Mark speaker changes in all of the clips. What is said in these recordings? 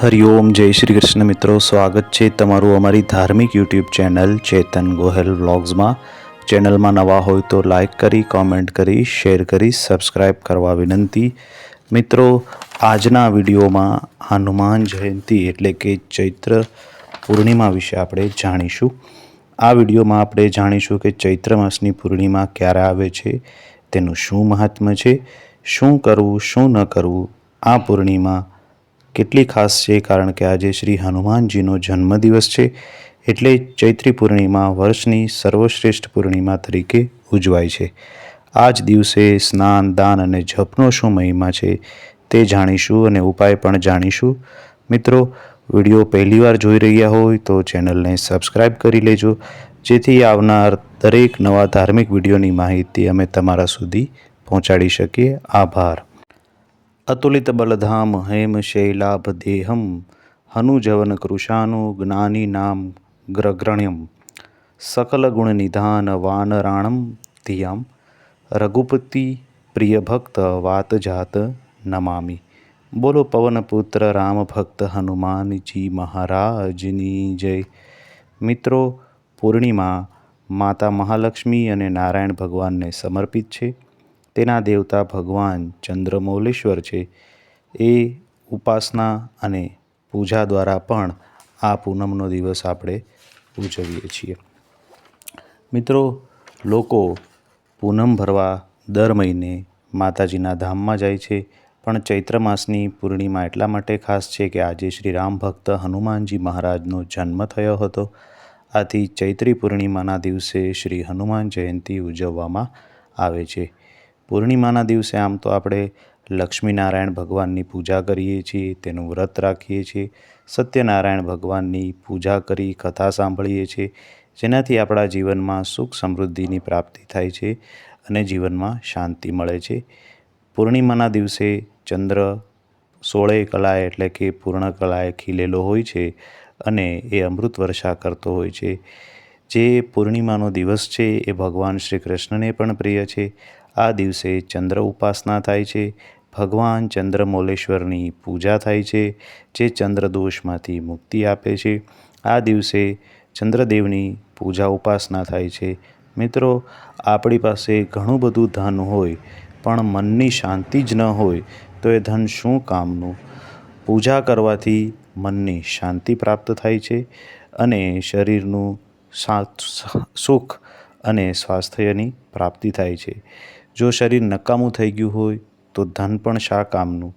Speaker 1: હરિઓમ જય શ્રી કૃષ્ણ મિત્રો, સ્વાગત છે તમારું અમારી ધાર્મિક યુટ્યુબ ચેનલ ચેતન ગોહેલ વ્લોગ્સમાં. ચેનલમાં નવા હોય તો લાઇક કરી, કોમેન્ટ કરી, શેર કરી સબસ્ક્રાઈબ કરવા વિનંતી. મિત્રો, આજના વિડીયોમાં હનુમાન જયંતી એટલે કે ચૈત્ર પૂર્ણિમા વિશે આપણે જાણીશું. આ વિડીયોમાં આપણે જાણીશું કે ચૈત્ર માસની પૂર્ણિમા ક્યારે આવે છે, તેનું શું મહાત્મ્ય છે, શું કરવું, શું ન કરવું, આ પૂર્ણિમા કેટલી ખાસ છે, કારણ કે આજે શ્રી હનુમાનજીનો જન્મદિવસ છે, એટલે ચૈત્રી પૂર્ણિમા વર્ષની સર્વશ્રેષ્ઠ પૂર્ણિમા તરીકે ઉજવાય છે. આ જ દિવસે સ્નાન, દાન અને જપનો શું મહિમા છે તે જાણીશું અને ઉપાય પણ જાણીશું. મિત્રો, વીડિયો પહેલીવાર જોઈ રહ્યા હોય તો ચેનલને સબસ્ક્રાઈબ કરી લેજો, જેથી આવનાર દરેક નવા ધાર્મિક વિડીયોની માહિતી અમે તમારા સુધી પહોંચાડી શકીએ. આભાર. અતુલિત બલધામ હેમ શૈલાભ દેહમ હનુજવન કૃશાનુ જ્ઞાની નામ ગ્રગ્રણ્યમ, સકલ ગુણ નિધાન વાનરાણમ ધિયામ, રઘુપતિ પ્રિય ભક્ત વાત જાત નમામી. બોલો પવનપુત્ર રામ ભક્ત હનુમાનજી મહારાજની જય. મિત્રો, પૂર્ણિમા માતા મહાલક્ષ્મી અને નારાયણ ભગવાનને સમર્પિત છે. તેના દેવતા ભગવાન ચંદ્રમૌલેશ્વર છે. એ ઉપાસના અને પૂજા દ્વારા પણ આ પૂનમનો દિવસ આપણે ઉજવીએ છીએ. મિત્રો, લોકો પૂનમ ભરવા દર મહિને માતાજીના ધામમાં જાય છે. પણ ચૈત્ર માસની પૂર્ણિમા એટલા માટે ખાસ છે કે આજે શ્રી રામ ભક્ત હનુમાનજી મહારાજનો જન્મ થયો હતો. આથી ચૈત્રી પૂર્ણિમાના દિવસે શ્રી હનુમાન જયંતી ઉજવવામાં આવે છે. પૂર્ણિમાના દિવસે આમ તો આપણે લક્ષ્મીનારાયણ ભગવાનની પૂજા કરીએ છીએ, તેનું વ્રત રાખીએ છીએ, સત્યનારાયણ ભગવાનની પૂજા કરી, કથા સાંભળીએ છીએ, જેનાથી આપણા જીવનમાં સુખ સમૃદ્ધિની પ્રાપ્તિ થાય છે અને જીવનમાં શાંતિ મળે છે. પૂર્ણિમાના દિવસે ચંદ્ર સોળે કલાએ એટલે કે પૂર્ણ કલાએ ખીલેલો હોય છે અને એ અમૃત વર્ષા કરતો હોય છે. જે પૂર્ણિમાનો દિવસ છે એ ભગવાન શ્રી કૃષ્ણને પણ પ્રિય છે. આ દિવસે ચંદ્ર ઉપાસના થાય છે, ભગવાન ચંદ્રમોલેશ્વરની પૂજા થાય છે, જે ચંદ્રદોષમાંથી મુક્તિ આપે છે. આ દિવસે ચંદ્રદેવની પૂજા ઉપાસના થાય છે. મિત્રો, આપણી પાસે ઘણું બધું ધન હોય, પણ મનની શાંતિ જ ન હોય, તો એ ધન શું કામનું? પૂજા કરવાથી મનની શાંતિ પ્રાપ્ત થાય છે અને શરીરનું સુખ અને સ્વાસ્થ્યની પ્રાપ્તિ થાય છે. જો શરીર નકામું થઈ ગયું હોય, તો ધન પણ શા કામનું?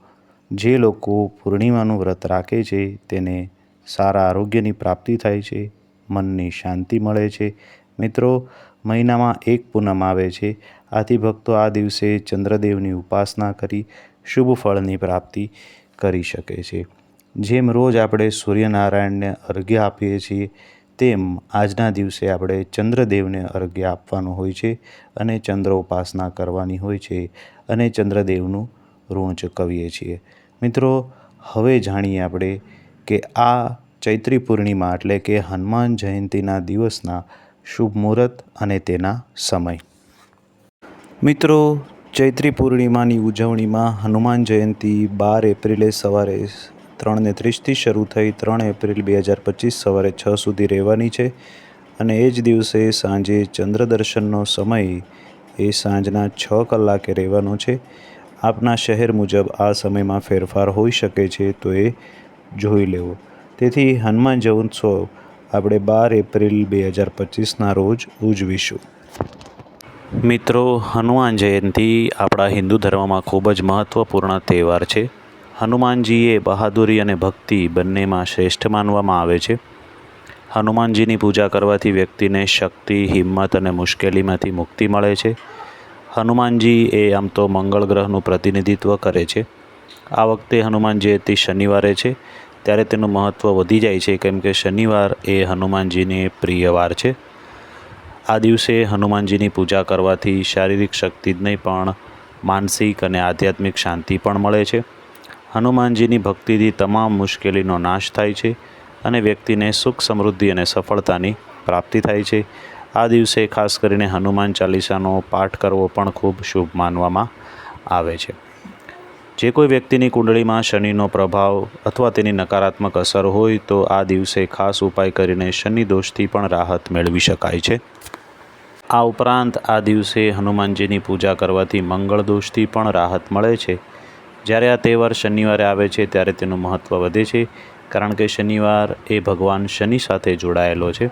Speaker 1: જે લોકો પૂર્ણિમાનું વ્રત રાખે છે, તેને સારા આરોગ્યની પ્રાપ્તિ થાય છે, મનની શાંતિ મળે છે. મિત્રો, મહિનામાં એક પૂનમ આવે છે. આથી ભક્તો આ દિવસે ચંદ્રદેવની ઉપાસના કરી શુભ ફળની પ્રાપ્તિ કરી શકે છે. જેમ રોજ આપણે સૂર્યનારાયણને અર્ઘ્ય આપીએ છીએ તેમ આજના દિવસે આપણે ચંદ્રદેવને અર્ઘ્ય આપવાનું હોય છે અને ચંદ્ર ઉપાસના કરવાની હોય છે અને ચંદ્રદેવનું ઋણ ચૂકવીએ છીએ. મિત્રો, હવે જાણીએ આપણે કે આ ચૈત્રી પૂર્ણિમા એટલે કે હનુમાન જયંતીના દિવસના શુભ મુહૂર્ત અને તેના સમય. મિત્રો, ચૈત્રી પૂર્ણિમાની ઉજવણીમાં હનુમાન જયંતી બાર એપ્રિલે સવારે ત્રણને ત્રીસથી શરૂ થઈ ત્રણ એપ્રિલ બે હજાર પચીસ સવારે છ સુધી રહેવાની છે અને એ જ દિવસે સાંજે ચંદ્ર દર્શનનો સમય એ સાંજના છ કલાકે રહેવાનો છે. આપના શહેર મુજબ આ સમયમાં ફેરફાર હોઈ શકે છે તો એ જોઈ લેવો. તેથી હનુમાન જયંત્સવ આપણે બાર એપ્રિલ બે હજાર પચીસના રોજ ઉજવીશું. મિત્રો, હનુમાન જયંતી આપણા હિન્દુ ધર્મમાં ખૂબ જ મહત્ત્વપૂર્ણ તહેવાર છે. હનુમાનજી એ બહાદુરી અને ભક્તિ બંનેમાં શ્રેષ્ઠ માનવામાં આવે છે. હનુમાનજીની પૂજા કરવાથી વ્યક્તિને શક્તિ, હિંમત અને મુશ્કેલીમાંથી મુક્તિ મળે છે. હનુમાનજી એ આમ તો મંગળ ગ્રહનું પ્રતિનિધિત્વ કરે છે. આ વખતે હનુમાન જયંતી શનિવારે છે, ત્યારે તેનું મહત્ત્વ વધી જાય છે, કેમ કે શનિવાર એ હનુમાનજીની પ્રિય વાર છે. આ દિવસે હનુમાનજીની પૂજા કરવાથી શારીરિક શક્તિ જ નહીં, પણ માનસિક અને આધ્યાત્મિક શાંતિ પણ મળે છે. હનુમાનજીની ભક્તિથી તમામ મુશ્કેલીનો નાશ થાય છે અને વ્યક્તિને સુખ, સમૃદ્ધિ અને સફળતાની પ્રાપ્તિ થાય છે. આ દિવસે ખાસ કરીને હનુમાન ચાલીસાનો પાઠ કરવો પણ ખૂબ શુભ માનવામાં આવે છે. જે કોઈ વ્યક્તિની કુંડળીમાં શનિનો પ્રભાવ અથવા તેની નકારાત્મક અસર હોય તો આ દિવસે ખાસ ઉપાય કરીને શનિ દોષથી પણ રાહત મેળવી શકાય છે. આ ઉપરાંત આ દિવસે હનુમાનજીની પૂજા કરવાથી મંગળ દોષથી પણ રાહત મળે છે. જ્યારે આ તહેવાર શનિવારે આવે છે, ત્યારે તેનું મહત્ત્વ વધે છે, કારણ કે શનિવાર એ ભગવાન શનિ સાથે જોડાયેલો છે.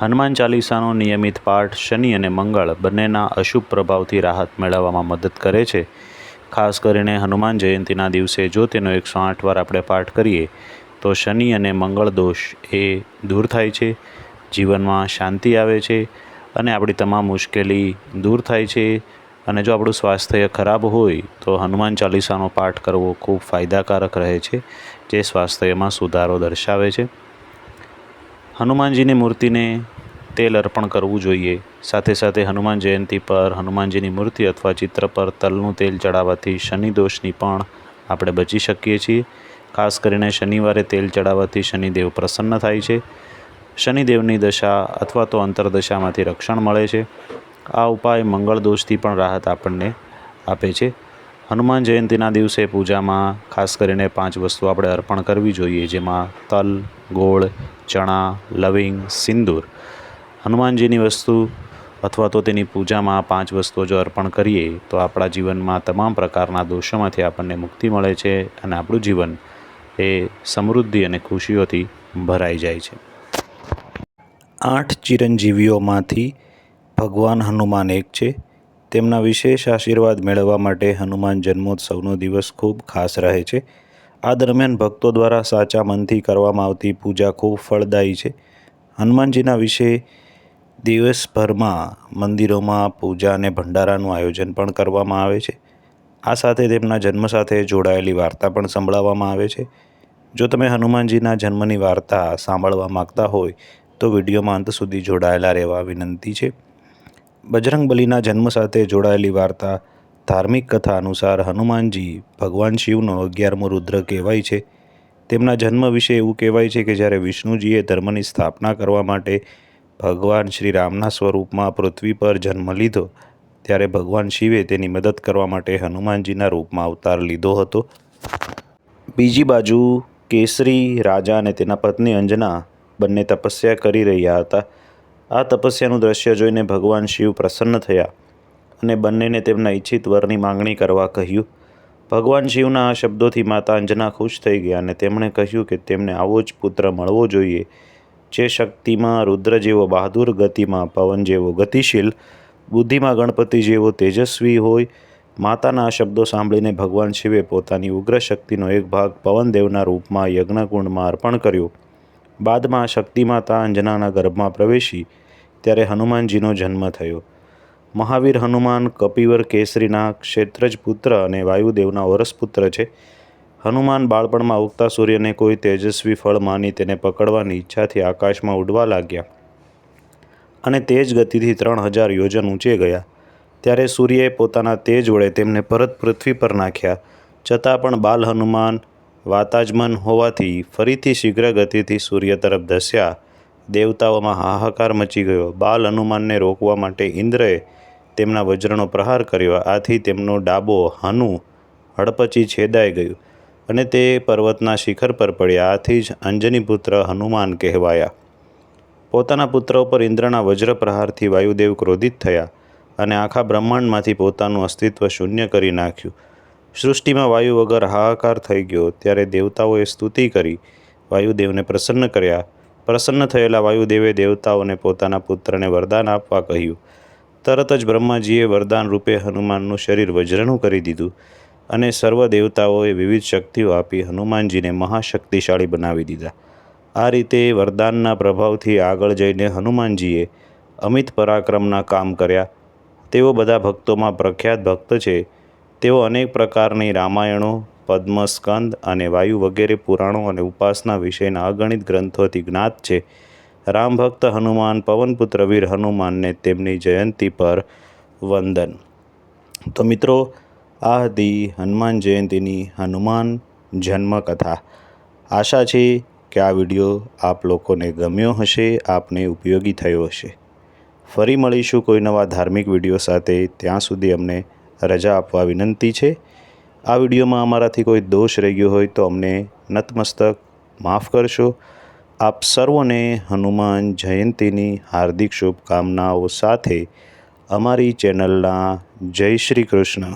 Speaker 1: હનુમાન ચાલીસાનો નિયમિત પાઠ શનિ અને મંગળ બંનેના અશુભ પ્રભાવથી રાહત મેળવવામાં મદદ કરે છે. ખાસ કરીને હનુમાન જયંતીના દિવસે જો તેનો એકસો આઠ વાર આપણે પાઠ કરીએ, તો શનિ અને મંગળ દોષ એ દૂર થાય છે, જીવનમાં શાંતિ આવે છે અને આપણી તમામ મુશ્કેલી દૂર થાય છે. અને જો આપણું સ્વાસ્થ્ય ખરાબ હોય, તો હનુમાન ચાલીસાનો પાઠ કરવો ખૂબ ફાયદાકારક રહે છે, જે સ્વાસ્થ્યમાં સુધારો દર્શાવે છે. હનુમાનજીની મૂર્તિને તેલ અર્પણ કરવું જોઈએ. સાથે સાથે હનુમાન જયંતી પર હનુમાનજીની મૂર્તિ અથવા ચિત્ર પર તલનું તેલ ચડાવવાથી શનિ દોષની પણ આપણે બચી શકીએ છીએ. ખાસ કરીને શનિવારે તેલ ચડાવવાથી શનિદેવ પ્રસન્ન થાય છે. શનિદેવની દશા અથવા તો અંતરદશામાંથી રક્ષણ મળે છે. આ ઉપાય મંગળ દોષથી પણ રાહત આપણને આપે છે. હનુમાન જયંતીના દિવસે પૂજામાં ખાસ કરીને પાંચ વસ્તુ આપણે અર્પણ કરવી જોઈએ, જેમાં તલ, ગોળ, ચણા, લવિંગ, સિંદૂર. હનુમાનજીની વસ્તુ અથવા તો તેની પૂજામાં પાંચ વસ્તુઓ જો અર્પણ કરીએ, તો આપણા જીવનમાં તમામ પ્રકારના દોષોમાંથી આપણને મુક્તિ મળે છે અને આપણું જીવન એ સમૃદ્ધિ અને ખુશીઓથી ભરાઈ જાય છે. આઠ ચિરંજીવીઓમાંથી ભગવાન હનુમાન એક છે. તેમના વિશેષ આશીર્વાદ મેળવવા માટે હનુમાન જન્મોત્સવનો દિવસ ખૂબ ખાસ રહે છે. આ દરમિયાન ભક્તો દ્વારા સાચા મનથી કરવામાં આવતી પૂજા ખૂબ ફળદાયી છે. હનુમાનજીના વિશે દિવસભરમાં મંદિરોમાં પૂજા અને ભંડારાનું આયોજન પણ કરવામાં આવે છે. આ સાથે તેમના જન્મ સાથે જોડાયેલી વાર્તા પણ સંભળાવવામાં આવે છે. જો તમે હનુમાનજીના જન્મની વાર્તા સાંભળવા માગતા હોય તો વિડીયોમાં અંત સુધી જોડાયેલા રહેવા વિનંતી છે. બજરંગ બલીના જન્મ સાથે જોડાયેલી વાર્તા, ધાર્મિક કથા અનુસાર હનુમાનજી ભગવાન શિવનો અગિયારમો રુદ્ર કહેવાય છે. તેમના જન્મ વિશે એવું કહેવાય છે કે જ્યારે વિષ્ણુજીએ ધર્મની સ્થાપના કરવા માટે ભગવાન શ્રી રામના સ્વરૂપમાં પૃથ્વી પર જન્મ લીધો, ત્યારે ભગવાન શિવે તેની મદદ કરવા માટે હનુમાનજીના રૂપમાં અવતાર લીધો હતો. બીજી બાજુ કેસરી રાજા અને તેના પત્ની અંજના બંને તપસ્યા કરી રહ્યા હતા. આ તપસ્યાનું દ્રશ્ય જોઈને ભગવાન શિવ પ્રસન્ન થયા અને બંનેને તેમના ઈચ્છિત વરની માંગણી કરવા કહ્યું, ભગવાન શિવના આ શબ્દોથી માતા અંજના ખુશ થઈ ગયા અને તેમણે કહ્યું કે તેમને આવો જ પુત્ર મળવો જોઈએ, જે શક્તિમાં, રુદ્ર જેવો બહાદુર ગતિમાં, પવન જેવો ગતિશીલ, બુદ્ધિમાં ગણપતિ જેવો તેજસ્વી હોય. માતાના આ શબ્દો સાંભળીને ભગવાન શિવે પોતાની ઉગ્ર શક્તિનો એક ભાગ પવનદેવના રૂપમાં યજ્ઞકુંડમાં અર્પણ કર્યો. બાદમાં આ શક્તિ અંજનાના ગર્ભમાં પ્રવેશી ત્યારે હનુમાનજીનો જન્મ થયો. મહાવીર હનુમાન, કપિવર કેસરીના ક્ષેત્રજ પુત્ર અને વાયુદેવના વરસપુત્ર છે. હનુમાન બાળપણમાં ઉગતા સૂર્યને કોઈ તેજસ્વી ફળ માની તેને પકડવાની ઈચ્છાથી આકાશમાં ઉડવા લાગ્યા અને તેજ ગતિથી ત્રણ હજાર યોજન ઊંચે ગયા. ત્યારે સૂર્યએ પોતાના તેજ વડે તેમને પરત પૃથ્વી પર નાખ્યા. છતાં પણ બાલ હનુમાન વાતાજમન હોવાથી ફરીથી શીઘ્ર ગતિથી સૂર્ય તરફ ધસ્યા. દેવતાઓમાં હાહાકાર મચી ગયો. બાલ હનુમાનને રોકવા માટે ઇન્દ્રએ તેમના વજ્રનો પ્રહાર કર્યો. આથી તેમનો ડાબો હનુ હડપચી છેદાઈ ગયું અને તે પર્વતના શિખર પર પડ્યા. આથી જ અંજની પુત્ર હનુમાન કહેવાયા. પોતાના પુત્ર ઉપર ઇન્દ્રના વજ્ર પ્રહારથી વાયુદેવ ક્રોધિત થયા અને આખા બ્રહ્માંડમાંથી પોતાનું અસ્તિત્વ શૂન્ય કરી નાખ્યું. સૃષ્ટિમાં વાયુ વગર હાહાકાર થઈ ગયો ત્યારે દેવતાઓએ સ્તુતિ કરી, વાયુદેવને પ્રસન્ન કર્યા. પ્રસન્ન થયેલા વાયુદેવે દેવતાઓને પોતાના પુત્રને વરદાન આપવા કહ્યું. તરત જ બ્રહ્માજીએ વરદાન રૂપે હનુમાનનું શરીર વજ્રનું કરી દીધું અને સર્વ દેવતાઓએ વિવિધ શક્તિઓ આપી હનુમાનજીને મહાશક્તિશાળી બનાવી દીધા. આ રીતે વરદાનના પ્રભાવથી આગળ જઈને હનુમાનજીએ અમિત પરાક્રમના કામ કર્યા. તેઓ બધા ભક્તોમાં પ્રખ્યાત ભક્ત છે. તેઓ અનેક પ્રકારની રામાયણો, પદ્મસ્કંદ અને વાયુ વગેરે પુરાણો અને ઉપાસના વિષયના અગણિત ગ્રંથોથી જ્ઞાત છે. રામ ભક્ત હનુમાન, પવનપુત્ર વીર હનુમાનને તેમની જયંતી પર વંદન. તો મિત્રો, આ હતી હનુમાન જયંતીની હનુમાન જન્મકથા. આશા છે કે આ વીડિયો આપ લોકોને ગમ્યો હશે, આપને ઉપયોગી થયો હશે. ફરી મળીશું કોઈ નવા ધાર્મિક વીડિયો સાથે. ત્યાં સુધી અમને રજા આપવા વિનંતી છે. આ વિડીયોમાં અમારાથી કોઈ દોષ રહી ગયો હોય તો અમને નતમસ્તક માફ કરશો. આપ સર્વોને હનુમાન જયંતીની હાર્દિક શુભકામનાઓ સાથે અમારી ચેનલના જય શ્રી કૃષ્ણ.